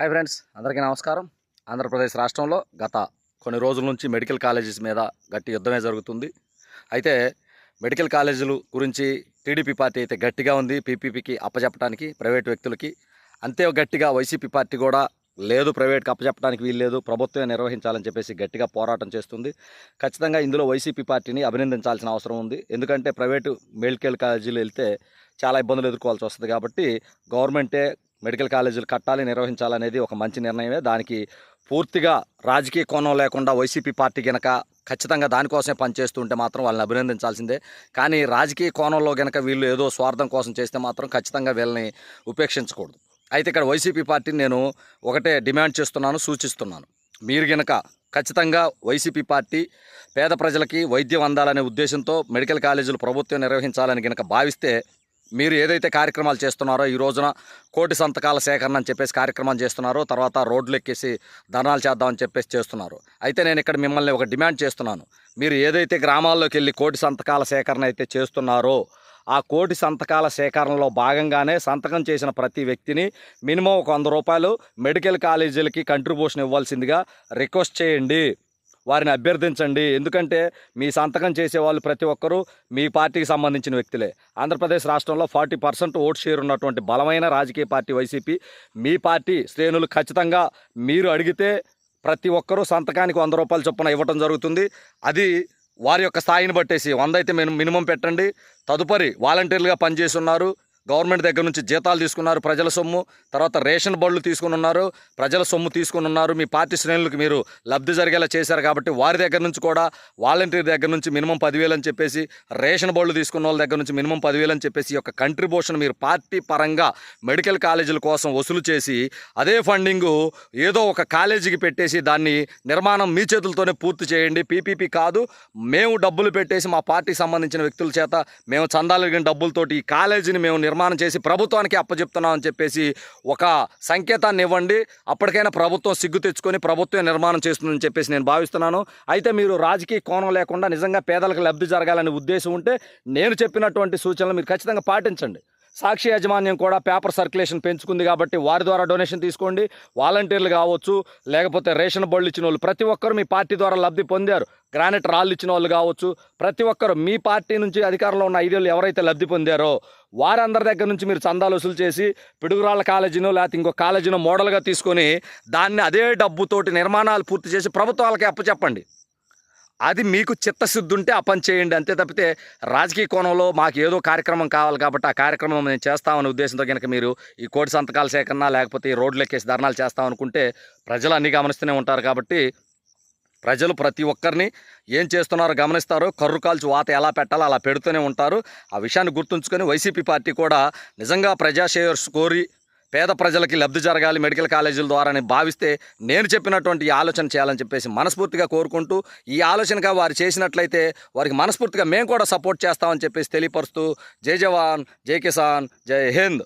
Hi friends అందరికీ నమస్కారం. ఆంధ్రప్రదేశ్ రాష్ట్రంలో గత కొన్ని రోజుల నుంచి మెడికల్ కాలేజెస్ మీద గట్టి యుద్ధమే జరుగుతుంది. అయితే మెడికల్ కాలేజీలు గురించి టీడీపీ పార్టీ అయితే గట్టిగా ఉంది. పీపీపీకి అప్పచెప్పడానికి ప్రైవేట్ వ్యక్తులకి అంతే గట్టిగా వైసీపీ పార్టీ కూడా లేదు. ప్రైవేట్కి అప్పచెప్పడానికి వీల్లేదు ప్రభుత్వమే నిర్వహించాలని చెప్పేసి గట్టిగా పోరాటం చేస్తుంది. ఖచ్చితంగా ఇందులో వైసీపీ పార్టీని అభినందించాల్సిన అవసరం ఉంది. ఎందుకంటే ప్రైవేటు మెడికల్ కాలేజీలు వెళ్తే చాలా ఇబ్బందులు ఎదుర్కోవాల్సి వస్తుంది కాబట్టి గవర్నమెంటే మెడికల్ కాలేజీలు కట్టాలి నిర్వహించాలనేది ఒక మంచి నిర్ణయమే. దానికి పూర్తిగా రాజకీయ కోణం లేకుండా వైసీపీ పార్టీ గనక ఖచ్చితంగా దానికోసమే పనిచేస్తుంటే మాత్రం వాళ్ళని అభినందించాల్సిందే. కానీ రాజకీయ కోణంలో గనక వీళ్ళు ఏదో స్వార్థం కోసం చేస్తే మాత్రం ఖచ్చితంగా వీళ్ళని ఉపేక్షించకూడదు. అయితే ఇక్కడ వైసీపీ పార్టీని నేను ఒకటే డిమాండ్ చేస్తున్నాను సూచిస్తున్నాను. మీరు గనక ఖచ్చితంగా వైసీపీ పార్టీ పేద ప్రజలకి వైద్యం అందాలనే ఉద్దేశంతో మెడికల్ కాలేజీలు ప్రభుత్వం నిర్వహించాలని గనక భావిస్తే మీరు ఏదైతే కార్యక్రమాలు చేస్తున్నారో ఈ రోజున కోటి సంతకాల సేకరణ అని చెప్పేసి కార్యక్రమం చేస్తున్నారో తర్వాత రోడ్లు ఎక్కేసి ధర్నాలు చేద్దామని చెప్పేసి చేస్తున్నారు. అయితే నేను ఇక్కడ మిమ్మల్ని ఒక డిమాండ్ చేస్తున్నాను. మీరు ఏదైతే గ్రామాల్లోకి వెళ్ళి కోటి సంతకాల సేకరణ అయితే చేస్తున్నారో ఆ కోటి సంతకాల సేకరణలో భాగంగానే సంతకం చేసిన ప్రతి వ్యక్తిని మినిమం ఒక వంద రూపాయలు మెడికల్ కాలేజీలకి కంట్రిబ్యూషన్ ఇవ్వాల్సిందిగా రిక్వెస్ట్ చేయండి. వారిని అభ్యర్థించండి. ఎందుకంటే మీ సంతకం చేసే వాళ్ళు ప్రతి ఒక్కరూ మీ పార్టీకి సంబంధించిన వ్యక్తులే. ఆంధ్రప్రదేశ్ రాష్ట్రంలో ఫార్టీ పర్సెంట్ ఓట్ షేర్ ఉన్నటువంటి బలమైన రాజకీయ పార్టీ వైసీపీ. మీ పార్టీ శ్రేణులు ఖచ్చితంగా మీరు అడిగితే ప్రతి ఒక్కరూ సంతకానికి వంద రూపాయల చొప్పున ఇవ్వటం జరుగుతుంది. అది వారి యొక్క స్థాయిని బట్టేసి వంద అయితే మినిమం మినిమం పెట్టండి. తదుపరి వాలంటీర్లుగా పనిచేస్తున్నారు గవర్నమెంట్ దగ్గర నుంచి జీతాలు తీసుకున్నారు ప్రజల సొమ్ము తర్వాత రేషన్ బళ్ళు తీసుకుని ఉన్నారు ప్రజల సొమ్ము తీసుకుని ఉన్నారు. మీ పార్టీ శ్రేణులకు మీరు లబ్ధి జరిగేలా చేశారు కాబట్టి వారి దగ్గర నుంచి కూడా వాలంటీర్ దగ్గర నుంచి మినిమం పదివేలు అని చెప్పేసి రేషన్ బళ్ళు తీసుకున్న వాళ్ళ దగ్గర నుంచి మినిమం పదివేలు అని చెప్పేసి ఈ యొక్క కంట్రిబ్యూషన్ మీరు పార్టీ పరంగా మెడికల్ కాలేజీల కోసం వసూలు చేసి అదే ఫండింగ్ ఏదో ఒక కాలేజీకి పెట్టేసి దాన్ని నిర్మాణం మీ చేతులతోనే పూర్తి చేయండి. పీపీపీ కాదు మేము డబ్బులు పెట్టేసి మా పార్టీకి సంబంధించిన వ్యక్తుల చేత మేము చందాలు అడిగిన డబ్బులతోటి ఈ కాలేజీని మేము నిర్మాణం చేసి ప్రభుత్వానికి అప్పచెప్తున్నాం అని చెప్పేసి ఒక సంకేతాన్ని ఇవ్వండి. అప్పటికైనా ప్రభుత్వం సిగ్గు తెచ్చుకొని ప్రభుత్వం నిర్మాణం చేస్తుందని చెప్పేసి నేను భావిస్తున్నాను. అయితే మీరు రాజకీయ కోణం లేకుండా నిజంగా పేదలకు లబ్ధి జరగాలనే ఉద్దేశం ఉంటే నేను చెప్పినటువంటి సూచనలు మీరు ఖచ్చితంగా పాటించండి. సాక్షి యాజమాన్యం కూడా పేపర్ సర్క్యులేషన్ పెంచుకుంది కాబట్టి వారి ద్వారా డొనేషన్ తీసుకోండి. వాలంటీర్లు కావచ్చు లేకపోతే రేషన్ బళ్ళు ఇచ్చిన వాళ్ళు ప్రతి ఒక్కరు మీ పార్టీ ద్వారా లబ్ధి పొందారు. గ్రానైట్ రాళ్ళు ఇచ్చిన వాళ్ళు కావచ్చు ప్రతి ఒక్కరు మీ పార్టీ నుంచి అధికారంలో ఉన్న ఐదేళ్ళు ఎవరైతే లబ్ధి పొందారో వారందరి దగ్గర నుంచి మీరు చందాలు వసూలు చేసి పిడుగురాళ్ళ కాలేజీను లేకపోతే ఇంకో కాలేజీను మోడల్గా తీసుకొని దాన్ని అదే డబ్బుతోటి నిర్మాణాలు పూర్తి చేసి ప్రభుత్వాలకి అప్పచెప్పండి. అది మీకు చిత్తశుద్ధి ఉంటే ఆ పని చేయండి. అంతే తప్పితే రాజకీయ కోణంలో మాకు ఏదో కార్యక్రమం కావాలి కాబట్టి ఆ కార్యక్రమం నేను చేస్తామనే ఉద్దేశంతో కనుక మీరు ఈ కోటి సంతకాల సేకరణ లేకపోతే ఈ రోడ్లు ఎక్కేసి ధర్నాలు చేస్తామనుకుంటే ప్రజలు అన్నీ గమనిస్తూనే ఉంటారు కాబట్టి ప్రజలు ప్రతి ఒక్కరిని ఏం చేస్తున్నారో గమనిస్తారు కర్రు కాల్చి వాత ఎలా పెట్టాలో అలా పెడుతూనే ఉంటారు. ఆ విషయాన్ని గుర్తుంచుకొని వైసీపీ పార్టీ కూడా నిజంగా ప్రజాషేయర్స్ కోరి పేద ప్రజలకి లబ్ధి జరగాలి మెడికల్ కాలేజీల ద్వారా అని భావిస్తే నేను చెప్పినటువంటి ఆలోచన చేయాలని చెప్పేసి మనస్ఫూర్తిగా కోరుకుంటూ ఈ ఆలోచనగా వారు చేసినట్లయితే వారికి మనస్ఫూర్తిగా మేము కూడా సపోర్ట్ చేస్తామని చెప్పేసి తెలియపరుస్తూ జై జవాన్ జై కిసాన్ జై హింద్.